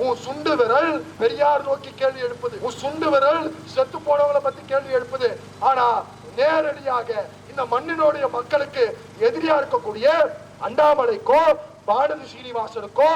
உன் சுண்டு விரல் பெரியார் நோக்கி கேள்வி எழுப்புது. உன் சுண்டு விரல் செத்து போனவங்களை பத்தி கேள்வி எழுப்புது. ஆனா நேரடியாக இந்த மண்ணினுடைய மக்களுக்கு எதிரியா இருக்கக்கூடிய அண்ணாமலைக்கோ பாரதி சீனிவாசனுக்கோ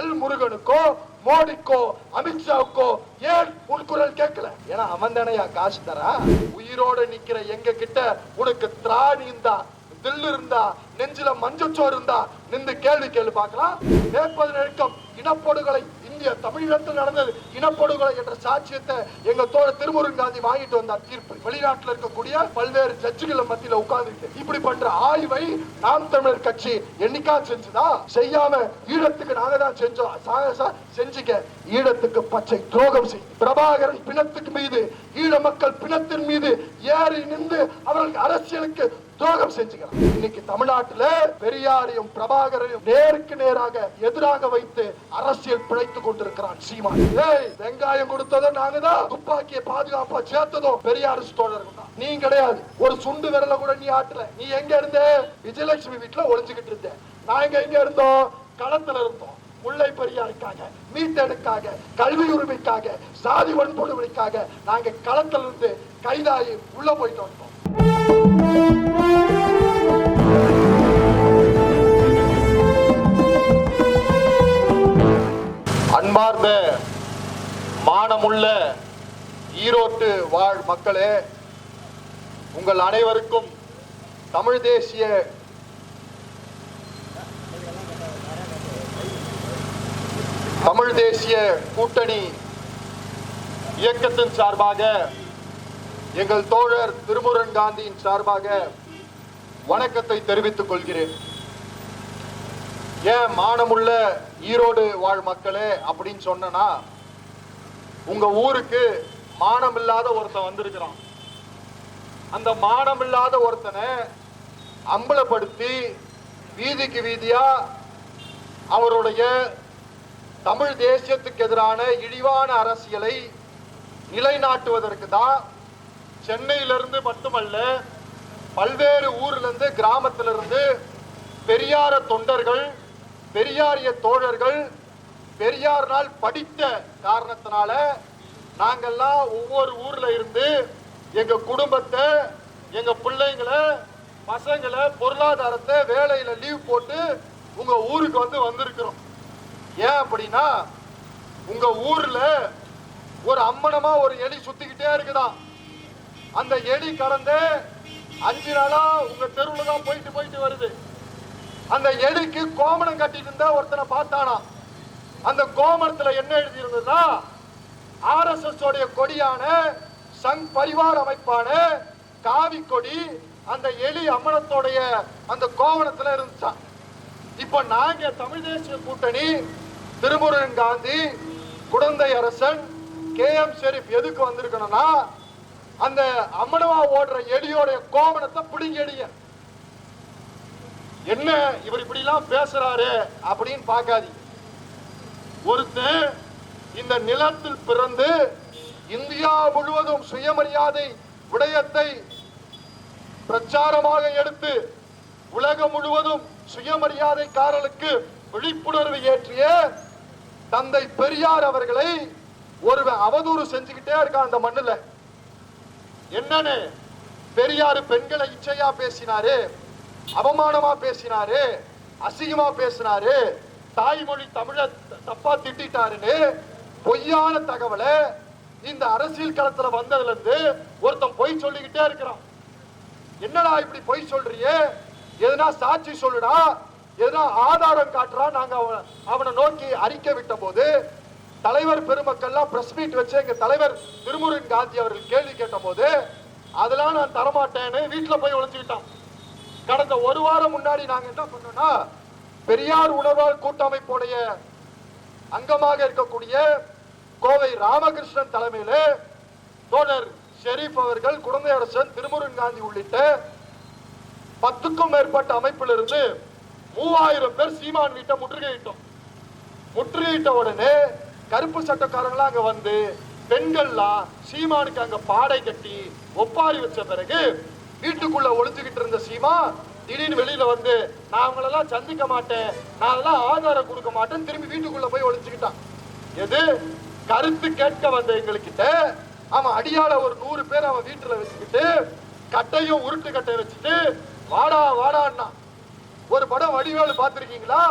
எல் முருகனுக்கோ மோடிக்கோ அமித்ஷாவுக்கோ ஏன் உன் குரல் கேட்கல? ஏன்னா அவன் தானையா காசு தரா? உயிரோட நிக்கிற எங்க கிட்ட உனக்கு திராணி இருந்தா தில்லு இருந்தா நெஞ்சில மஞ்சச்சோறு இருந்தா நின்று கேள்வி கேள்வி பார்க்கலாம். வேப்பது நெருக்கம் இனப்படுகொலை இந்திய தமிழகத்தில் நடந்தது இனப்படுகொலை என்ற சாட்சியத்தை எங்க தோழ திருமுருகன் காந்தி வாங்கிட்டு வந்தார் தீர்ப்பு. வெளிநாட்டில் இருக்கக்கூடிய பல்வேறு ஜட்ஜுகள் மத்தியில் உட்கார்ந்துட்டு இப்படி பண்ற ஆய்வை நாம் தமிழர் கட்சி என்னைக்கா செஞ்சுதா? செய்யாம ஈழத்துக்கு நாங்க தான் செஞ்சோம். சாகசா செஞ்சுக்க. ஈழத்துக்கு பச்சை துரோகம் செய். பிரபாகரன் பிணத்துக்கு மீது ஈழ மக்கள் பிணத்தின் மீது ஏறி நின்று அவர்கள் அரசியலுக்கு துரோகம் செஞ்சுக்கிறான் இன்னைக்கு தமிழ்நாட்டுல பெரியாரையும் பிரபாகரையும் நேருக்கு நேராக எதிராக வைத்து அரசியல் பிழைத்துக் கொண்டிருக்கிறான் சீமான். ஏய் வெங்காயம் கொடுத்ததும் நாங்க தான் துப்பாக்கியை பாதுகாப்பா சேர்த்ததும் பெரியார் தோழர்கள் தான் நீ கிடையாது. ஒரு சுண்டு விரல கூட நீ ஆட்டல. நீ எங்க இருந்த? விஜயலட்சுமி வீட்டுல ஒளிஞ்சுக்கிட்டு இருந்த. நாங்க எங்க இருந்தோம்? களத்துல இருந்தோம். முல்லை பெரியாருக்காக மீட்டெடுக்காக கல்வி உரிமைக்காக சாதி வன்கொடுமைக்காக நாங்க களத்துல இருந்து கைதாகி உள்ள போயிட்டு வந்தோம். அன்பார்ந்த மானமுள்ள ஈரோட்டு வாழ் மக்களே உங்கள் அனைவருக்கும் தமிழ் தேசிய தமிழ் தேசிய கூட்டணி இயக்கத்தின் சார்பாக எங்கள் தோழர் திருமுருகன் காந்தியின் சார்பாக வணக்கத்தை தெரிவித்துக் கொள்கிறேன். ஏன் மானமுள்ள ஈரோடு வாழ் மக்களே அப்படின்னு சொன்னா உங்க ஊருக்கு மானம் இல்லாத ஒருத்தன் வந்திருக்கிறான். அந்த மானம் இல்லாத ஒருத்தனை அம்பலப்படுத்தி வீதிக்கு வீதியா அவருடைய தமிழ் தேசியத்துக்கு எதிரான இழிவான அரசியலை நிலைநாட்டுவதற்கு தான் சென்னையிலிருந்து மட்டுமல்ல பல்வேறு ஊர்லேருந்து கிராமத்திலிருந்து பெரியார தொண்டர்கள் பெரியாரிய தோழர்கள் பெரியார்னால் படித்த காரணத்தினால நாங்கள்லாம் ஒவ்வொரு ஊரில் இருந்து எங்கள் குடும்பத்தை எங்கள் பிள்ளைங்களை பசங்களை பொருளாதாரத்தை வேலையில் லீவ் போட்டு உங்கள் ஊருக்கு வந்து வந்திருக்கிறோம். ஏன் அப்படின்னா உங்கள் ஊரில் ஒரு அம்மனமாக ஒரு எலி சுற்றிக்கிட்டே இருக்குதான். அந்த எலி கடந்து அஞ்சு நாளா உங்க தெருவுல தான் போயிட்டு போயிட்டு வருது. அந்த எலிக்கு கோமணம் கட்டிட்டு இருந்த ஒருத்தனை பார்த்தானா? அந்த கோமணத்துல என்ன எழுதி இருந்ததுன்னா எஸ் உடைய கொடியான சங் பரிவார் அமைப்பான காவி கொடி அந்த எலி அம்மனத்தோடைய அந்த கோவணத்துல இருந்துச்சான் இப்ப நாங்க தமிழ் தேசிய கூட்டணி திருமுருகன் காந்தி குடந்தை அரசன் கே எம் ஷெரீப் எதுக்கு வந்திருக்கணும்னா அந்த அம்மனவா ஓடுற எலியோடைய கோவணத்தை பிடிங்க எலிய என்ன இவர் இப்படி எல்லாம் பேசுறாரு அப்படின்னு பார்க்காதீங்க. ஒருத்தன் இந்த நிலத்தில் பிறந்து இந்தியா முழுவதும் சுயமரியாதை விடயத்தை பிரச்சாரமாக எடுத்து உலகம் முழுவதும் சுயமரியாதைக்காரர்களுக்கு விழிப்புணர்வு ஏற்றிய தந்தை பெரியார் அவர்களை ஒருவன் அவதூறு செஞ்சுக்கிட்டே இருக்கான் அந்த மண்ணுல. என்னன்னு பெரியாரு பெண்களை இச்சையா பேசினாரு அவமானமா பேசினாரு அசிங்கமா பேசினாரு தாய்மொழி தமிழ தப்பா திட்டாருன்னு பொய்யான தகவலை இந்த அரசியல் களத்துல வந்ததுல இருந்து ஒருத்தன் பொய் சொல்லிக்கிட்டே இருக்கிறான். என்னடா இப்படி பொய் சொல்றியே எதுனா சாட்சி சொல்லுடா? எதுனா ஆதாரம் காட்டுறா? நாங்க அவனை நோக்கி அறிக்கை விட்ட போது தலைவர் பெருமக்கள்லாம் பிரஸ் மீட் வச்சு எங்க தலைவர் திருமுருகன் காந்தி அவர்கள் கேள்வி கேட்ட போது அதெல்லாம் நான் தரமாட்டேன்னு வீட்டுல போய் ஒளிஞ்சுக்கிட்டான். கடந்த ஒரு வாரம் முன்னாடி நாங்க என்ன பண்ணோம்னா பெரியார் உணர்வால் கூட்டமைப்புடைய அங்கமாக இருக்கக்கூடிய கோவை ராமகிருஷ்ணன் தலைமையில தோழர் ஷெரீப் அவர்கள் குழந்தை அரசன் திருமுருகன் காந்தி உள்ளிட்ட பத்துக்கும் மேற்பட்ட அமைப்பிலிருந்து மூவாயிரம் பேர் சீமான் வீட்டை முற்றுகையிட்டோம். முற்றுகையிட்ட உடனே கருப்பு சட்டக்காரங்களா அங்க வந்து பெண்கள்லாம் சீமானுக்கு அங்க பாடை கட்டி ஒப்பாரி வச்ச பிறகு வீட்டுக்குள்ள ஒளிஞ்சுகிட்டு இருந்த சீமா திடீர்னு வெளியில வந்து நான் அவங்களெல்லாம் சந்திக்க மாட்டேன். நான் அதெல்லாம் ஆதாரம் கொடுக்க மாட்டேன்னு திரும்பி வீட்டுக்குள்ள போய் ஒழிச்சுக்கிட்டான் எது? கருத்து கேட்க வந்த எங்ககிட்ட அவன் அடியால ஒரு நூறு பேர் அவன் வீட்டுல வச்சுக்கிட்டு கட்டையும் உருட்டு கட்டையும் வச்சுட்டு வாடா வாடான்னா. ஒரு படம் வடிவேலு பார்த்துருக்கீங்களா?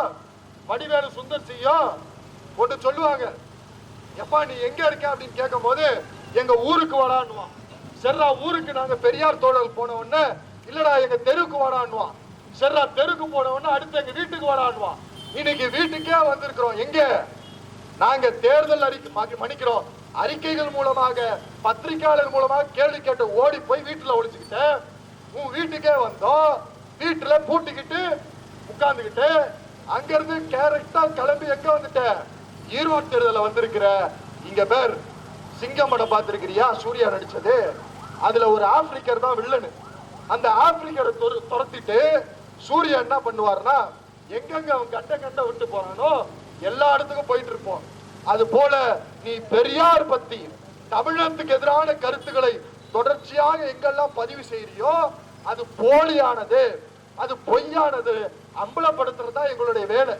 வடிவேலு சுந்தர் செய்யும் ஒன்று சொல்லுவாங்க எப்பா நீ எங்க இருக்க அப்படின்னு கேட்கும் போது எங்க ஊருக்கு வாடான்னுவான். சரிடா ஊருக்கு நாங்க பெரியார் தோழல் போன உடனே இல்லடா எங்க தெருவுக்கு வாடான்னுவான். சரிடா தெருவுக்கு போன உடனே அடுத்து எங்க வீட்டுக்கு வாடான்னுவான். இன்னைக்கு வீட்டுக்கே வந்திருக்கிறோம். எங்க? நாங்க தேர்தல் அறிக்கை மன்னிக்கிறோம். அறிக்கைகள் மூலமாக பத்திரிகையாளர் மூலமாக கேள்வி கேட்டு ஓடி போய் வீட்டுல ஒளிச்சுக்கிட்டு உன் வீட்டுக்கே வந்தோம். வீட்டுல பூட்டிக்கிட்டு உட்கார்ந்துக்கிட்டு அங்கிருந்து கேரக்டா கிளம்பி எங்க வந்துட்டேன் ஈரோடு தேர்தலில் வந்திருக்கிற இங்க பேர் சிங்கம் படம் பார்த்துருக்கிறியா? சூர்யா நடிச்சது. அதுல ஒரு ஆப்பிரிக்கர் தான் வில்லனு. அந்த ஆப்பிரிக்கரை துரத்திட்டு சூர்யா என்ன பண்ணுவார்னா எங்கெங்க அவன் கண்ட கண்ட விட்டு போறானோ எல்லா இடத்துக்கும் போயிட்டு இருப்போம் அது போல நீ பெரியார் பத்தி தமிழத்துக்கு எதிரான கருத்துக்களை தொடர்ச்சியாக எங்கெல்லாம் பதிவு செய்யறியோ அது போலியானது. அது பொய்யானது. அம்பலப்படுத்துறது தான் எங்களுடைய வேலை.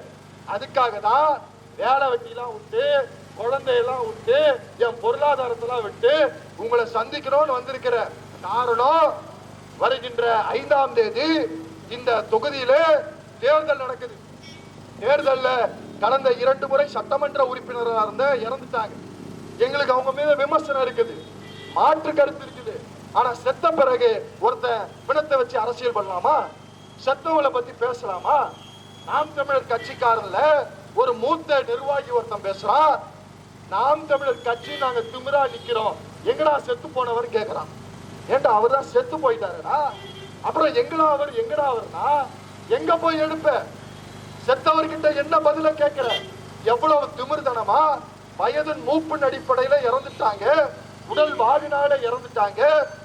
அதுக்காக தான் வேலை வெட்டிலாம் விட்டு குழந்தையெல்லாம் விட்டு என் பொருளாதாரத்தெல்லாம் விட்டு உங்களை சந்திக்கணும்னு வந்திருக்கிற காரணம் வருகின்ற ஐந்தாம் தேதி இந்த தொகுதியில தேர்தல் நடக்குது. தேர்தல்ல கடந்த இரண்டு முறை சட்டமன்ற உறுப்பினராக இருந்த இறந்துட்டாங்க. எங்களுக்கு அவங்க மீது விமர்சனம் இருக்குது. மாற்று கருத்து இருக்குது. ஆனா செத்த பிறகு ஒருத்தன் பிணத்தை வச்சு அரசியல் பண்ணலாமா? செத்தவங்களை பத்தி பேசலாமா? நாம் தமிழர் கட்சிக்காரன்ல ஒரு மூத்த நிர்வாகி ஒருத்தன் பேசுறான். நாம் தமிழர் கட்சி நாங்க திமிரா நிக்கிறோம். எங்கடா செத்து போனவர் கேக்குறான். ஏண்டா அவர் தான் செத்து போயிட்டாருடா? அப்புறம் எங்கடா அவர் எங்கடா அவர்னா? எங்க போய் எடுப்ப? செத்தவர்கிட்ட என்ன பதில கேட்கிற எவ்வளவு திமிர்தனமா? வயதின் மூப்பின் அடிப்படையில இறந்துட்டாங்க. உடல் வாடினால இறந்துட்டாங்க.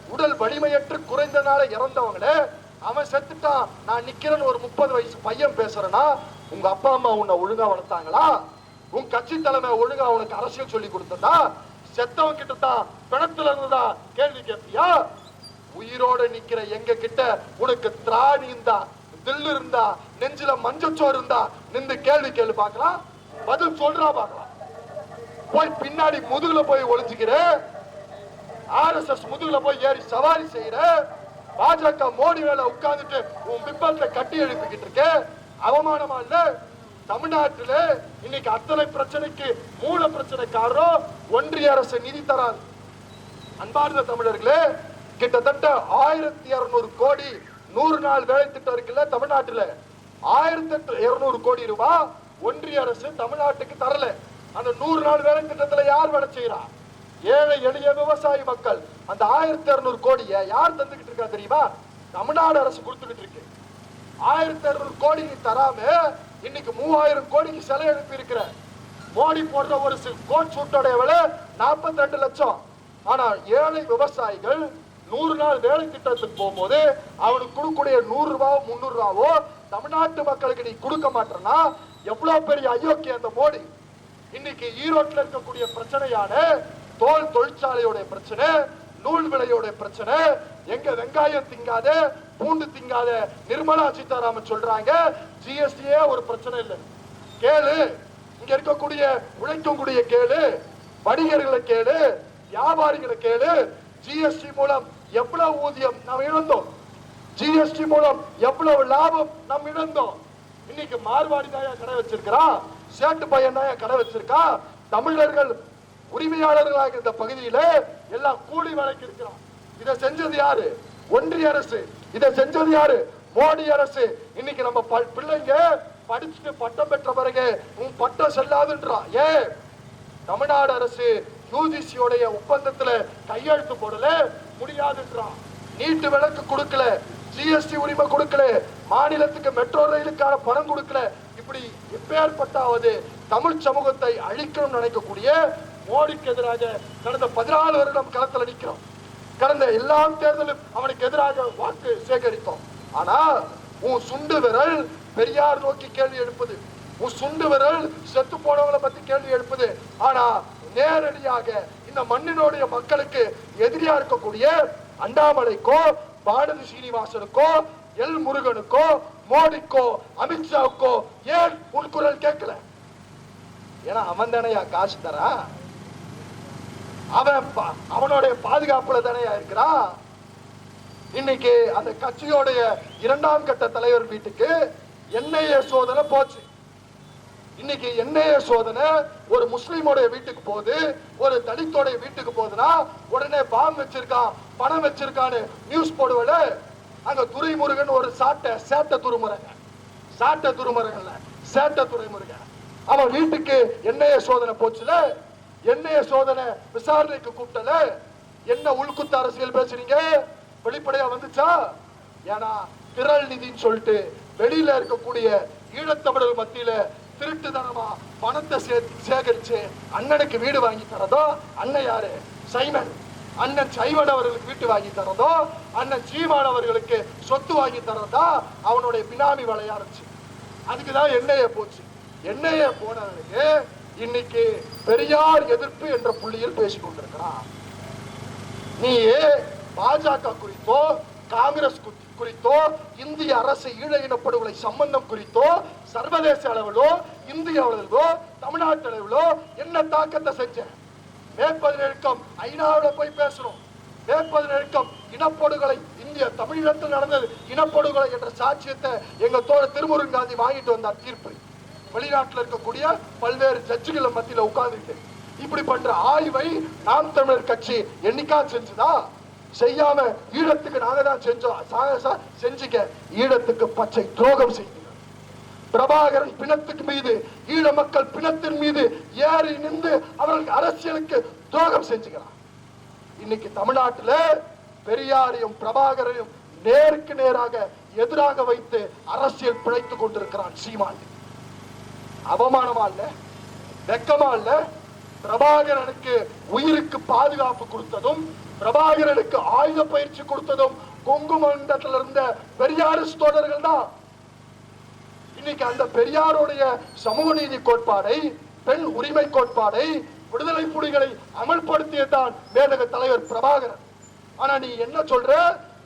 உடல் வலிமையற்று குறைந்தனால இறந்தவங்களே. அவன் செத்துட்டான். நான் நிக்கிறேன்னு ஒரு முப்பது வயசு பையன் பேசுறேன்னா உங்க அப்பா அம்மா உன்னை ஒழுங்கா வளர்த்தாங்களா? உன் கட்சி தலைமை ஒழுங்கா உனக்கு அரசியல் சொல்லி கொடுத்ததா? செத்தவன் கிட்ட தான் பிணத்துல இருந்ததா கேள்வி கேட்பியா உயிரோட நிக்கிற எங்க கிட்ட உனக்கு திராணி இருந்தா தில்லு இருந்தா நெஞ்சில மஞ்சச்சோறு இருந்தா நின்று கேள்வி கேள்வி பார்க்கலாம் பதில் சொல்றா பார்க்கலாம் போய் பின்னாடி முதுகுல போய் ஒளிஞ்சுக்கிற ஆர்எஸ்எஸ் முதுகுல போய் ஏறி சவாரி செய்யற பாஜக மோடி மேல உட்கார்ந்துட்டு உன் பிம்பத்துல கட்டி எழுப்பிக்கிட்டு இருக்க அவமானமா இல்ல தமிழ்நாட்டில் இன்னைக்கு அத்தனை பிரச்சனைக்கு மூல பிரச்சனை காரணம் ஒன்றிய அரசு நிதி தராது அன்பார்ந்த தமிழர்களே கிட்டத்தட்ட ஆயிரத்தி இருநூறு கோடி நூறு நாள் வேலை திட்டம் இருக்குல்ல தமிழ்நாட்டில். ஆயிரத்தி இருநூறு கோடி ரூபாய் ஒன்றிய அரசு தமிழ்நாட்டுக்கு தரல. அந்த நூறு நாள் வேலை திட்டத்துல யார் வேலை செய்யறா ஏழை எளிய விவசாயி மக்கள். அந்த ஆயிரத்தி இருநூறு கோடியை யார் தந்துகிட்டு இருக்கா தெரியுமா? தமிழ்நாடு அரசு கொடுத்துக்கிட்டு இருக்கு. ஆயிரத்தி அறுநூறு கோடி நீ தராம இன்னைக்கு மூவாயிரம் கோடிக்கு சிலை எழுப்பி இருக்கிற. மோடி போடுற ஒரு கோட் சூட்டோடைய விலை நாற்பத்தி ரெண்டு லட்சம். ஆனா ஏழை விவசாயிகள் நூறு நாள் வேலை திட்டத்துக்கு போகும்போது அவனுக்கு கொடுக்கக்கூடிய நூறு ரூபாவோ முந்நூறு ரூபாவோ தமிழ்நாட்டு மக்களுக்கு நீ கொடுக்க மாட்டேன்னா எவ்வளவு பெரிய அயோக்கிய அந்த மோடி. இன்னைக்கு ஈரோட்டில் இருக்கக்கூடிய பிரச்சனையான தோல் தொழிற்சாலையோட பிரச்சனை நூல் விலையோட பிரச்சனை எங்க வெங்காயம் திங்காத பூண்டு திங்காத நிர்மலா சீதாராமன் சொல்றாங்க. ஜிஎஸ்டியே ஒரு பிரச்சனை இல்லை. கேளு. இங்க இருக்கக்கூடிய உழைக்கும் கூடிய கேளு. வணிகர்களை கேளு. வியாபாரிகளை கேளு. ஜிஎஸ்டி மூலம் எவ்வளவு ஊதியம் நாம் இழந்தோம்? ஜிஎஸ்டி மூலம் எவ்வளவு லாபம் நாம் இழந்தோம்? இன்னைக்கு மார்வாடி தாயா கடை வச்சிருக்கிறான் சேட்டு பையன் தாயா கடை வச்சிருக்கா? தமிழர்கள் உரிமையாளர்களாக இருந்த பகுதியில எல்லாம் கூலி வழக்கு இருக்கிறோம் இதை செஞ்சது யாரு? ஒன்றிய அரசு. இதை செஞ்சது யாரு? மோடி அரசு. இன்னைக்கு நம்ம பிள்ளைங்க படிச்சுட்டு பட்டம் பெற்ற பிறகு உன் பட்டம் செல்லாதுன்றான் ஏன் தமிழ்நாடு அரசு யூஜிசியோடைய ஒப்பந்தத்துல கையெழுத்து போடல? முடியாதுன்றான் நீட்டு விளக்கு கொடுக்கல. ஜிஎஸ்டி உரிமை கொடுக்கல. மாநிலத்துக்கு மெட்ரோ ரயிலுக்கான பணம் கொடுக்கல. இப்படி எப்பேற்பட்டாவது தமிழ் சமூகத்தை அழிக்கணும்னு நினைக்கக்கூடிய மோடிக்கு எதிராக கடந்த பதினாலு வருடம் களத்தில் நிற்கிறோம் கடந்த எல்லா தேர்தலும் அவனுக்கு எதிராக வாக்கு சேகரித்தோம். ஆனா உன் சுண்டு விரல் பெரியார் நோக்கி கேள்வி எழுப்புது. உன் சுண்டு விரல் செத்து போனவங்களை பத்தி கேள்வி எழுப்புது. ஆனா நேரடியாக இந்த மண்ணினுடைய மக்களுக்கு எதிரியா இருக்கக்கூடிய அண்ணாமலைக்கோ பாரதி சீனிவாசனுக்கோ எல் முருகனுக்கோ மோடிக்கோ அமித்ஷாவுக்கோ ஏன் உன் குரல் கேட்கல? ஏன்னா அவன் தானே காசு தரான்? அவன் பா- அவனுடைய பாதுகாப்புல தானே இருக்கிறான். இன்னைக்கு அந்த கட்சியோடைய இரண்டாம் கட்ட தலைவர் வீட்டுக்கு என்ஐஏ சோதனை போச்சு. இன்னைக்கு என்ஐஏ சோதனை ஒரு முஸ்லீமோடைய வீட்டுக்கு போகுது ஒரு தலித்தோடைய வீட்டுக்கு போகுதுன்னா உடனே பாம் வச்சிருக்கான் பணம் வச்சிருக்கான்னு நியூஸ் போடுவல அங்க துரைமுருகன் ஒரு சாட்டை சேட்டை துருமுருகன். சாட்டை துருமுருகன்ல சேட்டை துரைமுருகன். அவன் வீட்டுக்கு என்ஐஏ சோதனை போச்சுல என்னைய சோதனை விசாரணைக்கு கூப்பிட்டல? என்ன உள்குத்த அரசியல் பேசுறீங்க? வெளிப்படையா வந்துச்சா? ஏன்னா திரள் நிதின்னு சொல்லிட்டு வெளியில இருக்கக்கூடிய ஈழத்தமிழர் மத்தியில திருட்டுத்தனமா பணத்தை சே- சேகரிச்சு அண்ணனுக்கு வீடு வாங்கி தரதோ? அண்ணன் யாரு? சைமன். அண்ணன் சைவன் அவர்களுக்கு வீட்டு வாங்கி தரதோ? அண்ணன் ஜீவான் அவர்களுக்கு சொத்து வாங்கி தரதா? அவனுடைய பினாமி விளையாடுச்சு அதுக்குதான் எண்ணெய போச்சு. எண்ணெய போனவனுக்கு இன்னைக்கு பெரியார் எதிர்ப்பு என்ற புள்ளியில் பேசிக் கொண்டிருக்கிறான் நீ பாஜக குறித்தோ காங்கிரஸ் குறித்தோ இந்திய அரசு ஈழ இனப்படுகொலை சம்பந்தம் குறித்தோ சர்வதேச அளவிலோ இந்திய அளவிலோ தமிழ்நாட்டு அளவிலோ என்ன தாக்கத்தை செஞ்ச? மேற்பதினெழுக்கம் ஐநாவில் போய் பேசுறோம். மேற்பதினெழுக்கம் இனப்படுகொலை இந்திய தமிழகத்தில் நடந்தது இனப்படுகொலை என்ற சாட்சியத்தை எங்க தோழர் திருமுருகன் காந்தி வாங்கிட்டு வந்தார் தீர்ப்பு. வெளிநாட்டுல இருக்கக்கூடிய பல்வேறு ஜட்ஜுகளை மத்தியில உட்கார்ந்துட்டு இப்படி பண்ற ஆய்வை நாம் தமிழர் கட்சி என்னைக்கா செஞ்சுதா? செய்யாம ஈழத்துக்கு நாங்க தான் செஞ்சோம் சாகசா செஞ்சுக்க ஈழத்துக்கு பச்சை துரோகம் செய்தீங்க பிரபாகரன் பிணத்துக்கு மீது ஈழ மக்கள் பிணத்தின் மீது ஏறி நின்று அவர்களுக்கு அரசியலுக்கு துரோகம் செஞ்சுக்கிறான் இன்னைக்கு தமிழ்நாட்டுல பெரியாரையும் பிரபாகரையும் நேருக்கு நேராக எதிராக வைத்து அரசியல் பிழைத்துக் கொண்டிருக்கிறான் சீமான். அவமானமா இல்ல வெக்கமா இல்ல. பிரபாகரனுக்கு உயிருக்கு பாதுகாப்பு கொடுத்ததும் பிரபாகரனுக்கு ஆயுத பயிற்சி கொடுத்ததும் கொங்கு மண்டலத்தில் இருந்த பெரியாரிஸ் தோழர்கள் தான். இன்னைக்கு அந்த பெரியாருடைய சமூக நீதி கோட்பாடை பெண் உரிமை கோட்பாடை விடுதலை புலிகளை அமல்படுத்தியதான் மேலக தலைவர் பிரபாகரன். ஆனா நீ என்ன சொல்ற?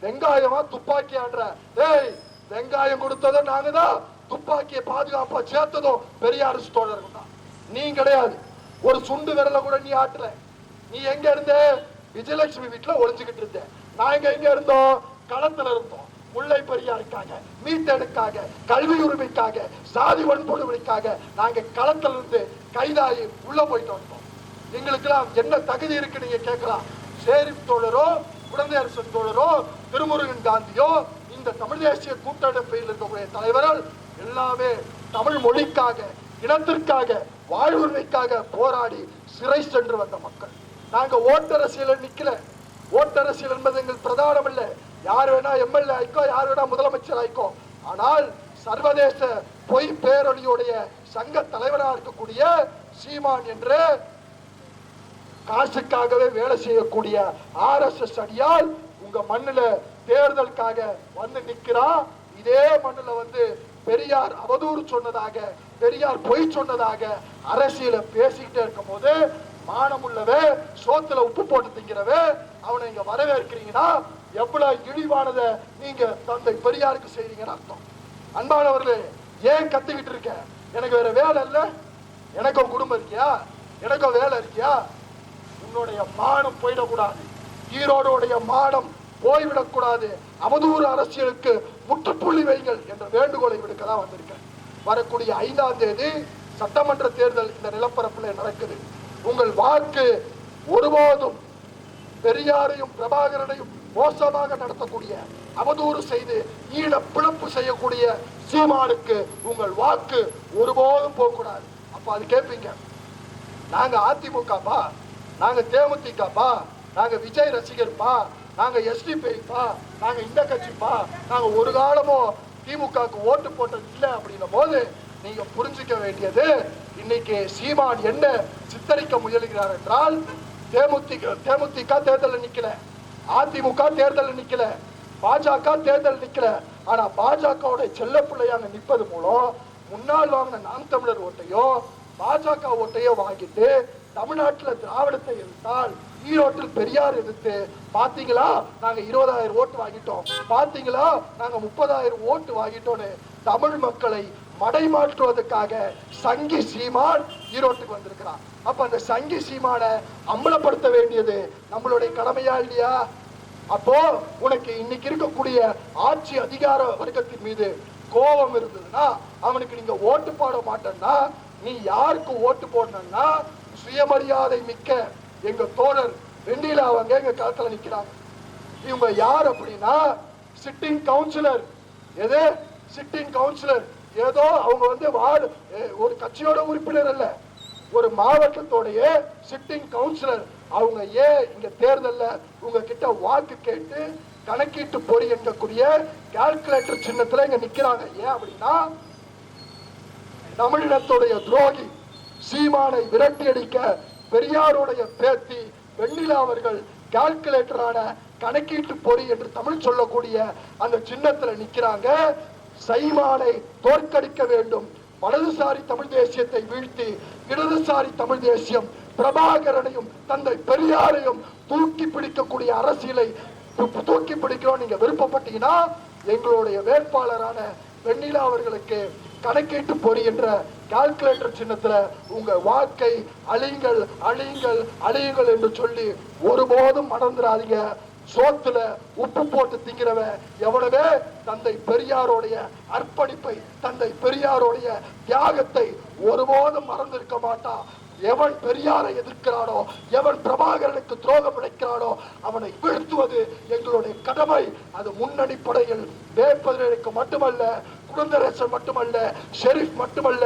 வெங்காயமா துப்பாக்கி ஆடுற ஏய் வெங்காயம் கொடுத்ததும் நாங்க தான் துப்பாக்கியை பாதுகாப்பா சேர்த்ததும் பெரியார் தோழர்கள் தான். நீ கிடையாது. ஒரு சுண்டு விரல கூட நீ ஆட்டல. நீ எங்க இருந்த? விஜயலட்சுமி வீட்டுல ஒளிஞ்சுக்கிட்டு இருந்த. நாங்க எங்க இருந்தோம் களத்துல இருந்தோம். முல்லை பெரியாருக்காக மீட்டெடுக்காக கல்வி உரிமைக்காக சாதி வன்கொடுமைக்காக நாங்க களத்துல இருந்து கைதாகி உள்ள போயிட்டு வந்தோம். எங்களுக்கெல்லாம் என்ன தகுதி இருக்கு நீங்க கேட்கலாம். ஷேரிப் தோழரோ குழந்தையரசன் தோழரோ திருமுருகன் காந்தியோ இந்த தமிழ் தேசிய கூட்டமைப்பில் இருக்கக்கூடிய தலைவர்கள் எல்லாமே தமிழ் மொழிக்காக இனத்திற்காக வாழ்வுரிமைக்காக போராடி சிறை சென்று வந்த மக்கள். நாங்க ஓட்டரசியல் நிக்கல. ஓட்டரசியல் என்பது எங்கள் பிரதானம் இல்லை யார் வேணா எம்எல்ஏ ஆயிக்கோ யார் வேணா முதலமைச்சர் ஆயிக்கோ. ஆனால் சர்வதேச பொய் பேரொழியுடைய சங்க தலைவராக இருக்கக்கூடிய சீமான் என்று காசுக்காகவே வேலை செய்யக்கூடிய ஆர்எஸ்எஸ் அடியால் உங்க மண்ணுல தேர்தலுக்காக வந்து நிற்கிறான் இதே மண்ணுல வந்து பெரியார் அவதூறு சொன்னதாக பெரியார் பொய் சொன்னதாக அரசியல பேசிக்கிட்டே இருக்கும் போது மானம் சோத்துல உப்பு போட்டு திங்கிறவே அவனை இங்க வரவேற்கிறீங்கன்னா எவ்வளவு இழிவானத நீங்க தந்தை பெரியாருக்கு செய்றீங்கன்னு அர்த்தம். அன்பானவர்களே ஏன் கத்திக்கிட்டு இருக்க? எனக்கு வேற வேலை இல்ல. எனக்கும் குடும்பம் இருக்கியா? எனக்கும் வேலை இருக்கியா? உன்னுடைய மானம் போயிடக்கூடாது. ஈரோடுடைய மானம் போய்விடக்கூடாது. அவதூறு அரசியலுக்கு முற்றுப்புள்ளி வைங்கள் என்ற வேண்டுகோளை விடுக்க தான் வந்திருக்கேன். வரக்கூடிய ஐந்தாம் தேதி சட்டமன்ற தேர்தல் இந்த நிலப்பரப்புல நடக்குது. உங்கள் வாக்கு ஒருபோதும் பெரியாரையும் பிரபாகரனையும் மோசமாக நடத்தக்கூடிய அவதூறு செய்து ஈழ பிழப்பு செய்யக்கூடிய சீமானுக்கு உங்கள் வாக்கு ஒருபோதும் போகக்கூடாது. அப்ப அது கேட்பீங்க நாங்க அதிமுகப்பா? நாங்க தேமுதிகப்பா? நாங்க விஜய் ரசிகர்ப்பா? நாங்க எஸ்டிபிப்பா நாங்க இந்த கட்சிப்பா நாங்க ஒரு காலமும் திமுகவுக்கு ஓட்டு போட்டது இல்லை அப்படின்ன போது நீங்க புரிஞ்சுக்க வேண்டியது இன்னைக்கு சீமான் என்ன சித்தரிக்க முயலுகிறார் என்றால் தேமுதிக தேமுதிக தேர்தலில் நிக்கல அதிமுக தேர்தலில் நிக்கல பாஜக தேர்தல் நிக்கல. ஆனா பாஜகவுடைய செல்ல பிள்ளையாக நிற்பது மூலம் முன்னாள் வாங்கின நாம் தமிழர் ஓட்டையோ பாஜக ஓட்டையோ வாங்கிட்டு தமிழ்நாட்டில் திராவிடத்தை எதிர்த்தால் ஈரோட்டில் பெரியார் எதிர்த்து பாத்தீங்களா? நாங்க இருபதாயிரம் ஓட்டு வாங்கிட்டோம். பாத்தீங்களா? நாங்க முப்பதாயிரம் ஓட்டு வாங்கிட்டோம்னு தமிழ் மக்களை மடைமாற்றுவதற்காக சங்கி சீமான் ஈரோட்டுக்கு வந்திருக்கிறான் அப்ப அந்த சங்கி சீமானை அம்பலப்படுத்த வேண்டியது நம்மளுடைய கடமையா இல்லையா? அப்போ உனக்கு இன்னைக்கு இருக்கக்கூடிய ஆட்சி அதிகார வர்க்கத்தின் மீது கோபம் இருந்ததுன்னா அவனுக்கு நீங்க ஓட்டு போட மாட்டேன்னா நீ யாருக்கு ஓட்டு போடணும்னா சுயமரியாதை மிக்க எங்க தோழர் வெண்ணில அவங்க எங்க களத்துல நிக்கிறாங்க. இவங்க யார் அப்படின்னா சிட்டிங் கவுன்சிலர் எது? சிட்டிங் கவுன்சிலர் ஏதோ அவங்க வந்து வார்டு ஒரு கட்சியோட உறுப்பினர் அல்ல. ஒரு மாவட்டத்தோடைய சிட்டிங் கவுன்சிலர் அவங்க ஏன் இங்க தேர்தல்ல உங்ககிட்ட வாக்கு கேட்டு கணக்கீட்டு பொறி என்கக்கூடிய கால்குலேட்டர் சின்னத்துல இங்க நிக்கிறாங்க. ஏன் அப்படின்னா தமிழினத்துடைய துரோகி சீமானை விரட்டி அடிக்க பெரியாருடைய பேத்தி வெண்ணிலா அவர்கள் கால்குலேட்டரான கணக்கீட்டு பொறி என்று தமிழ் சொல்லக்கூடிய அந்த சின்னத்துல நிக்கிறாங்க. சைமானை தோற்கடிக்க வேண்டும். வலதுசாரி தமிழ் தேசியத்தை வீழ்த்தி இடதுசாரி தமிழ் தேசியம் பிரபாகரனையும் தந்தை பெரியாரையும் தூக்கி பிடிக்கக்கூடிய அரசியலை தூக்கி பிடிக்கிறோம். நீங்க விருப்பப்பட்டீங்கன்னா எங்களுடைய வேட்பாளரான வெண்ணிலா அவர்களுக்கு கணக்கீட்டு பொறி என்ற கால்குலேட்டர் சின்னத்துல உங்க வாக்கை அழியுங்கள் அழியுங்கள் அழியுங்கள் என்று சொல்லி ஒருபோதும் மறந்துடாதீங்க. சோத்துல உப்பு போட்டு திங்கிறவன் எவனவே தந்தை பெரியாருடைய அர்ப்பணிப்பை தந்தை பெரியாருடைய தியாகத்தை ஒருபோதும் மறந்திருக்க மாட்டான் எவன் பெரியாரை எதிர்க்கிறானோ எவன் பிரபாகரனுக்கு துரோகம் இழைக்கிறானோ அவனை வீழ்த்துவது எங்களுடைய கடமை. அது முன்னடிப்படையில் வேப்பதற்கு மட்டுமல்ல குழந்தரசன் மட்டுமல்ல ஷெரீப் மட்டுமல்ல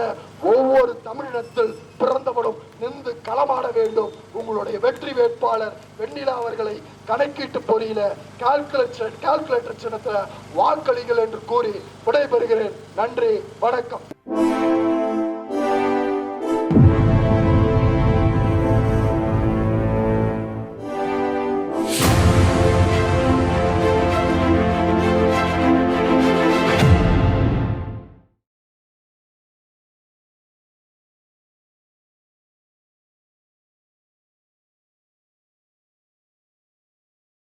ஒவ்வொரு தமிழினத்தில் பிறந்தவனும் நின்று களமாட வேண்டும். உங்களுடைய வெற்றி வேட்பாளர் வெண்ணிலா அவர்களை கணக்கீட்டு பொறியில கால்குலேட்டர் கால்குலேட்டர் சின்னத்துல வாக்களிகள் என்று கூறி விடைபெறுகிறேன். நன்றி வணக்கம்.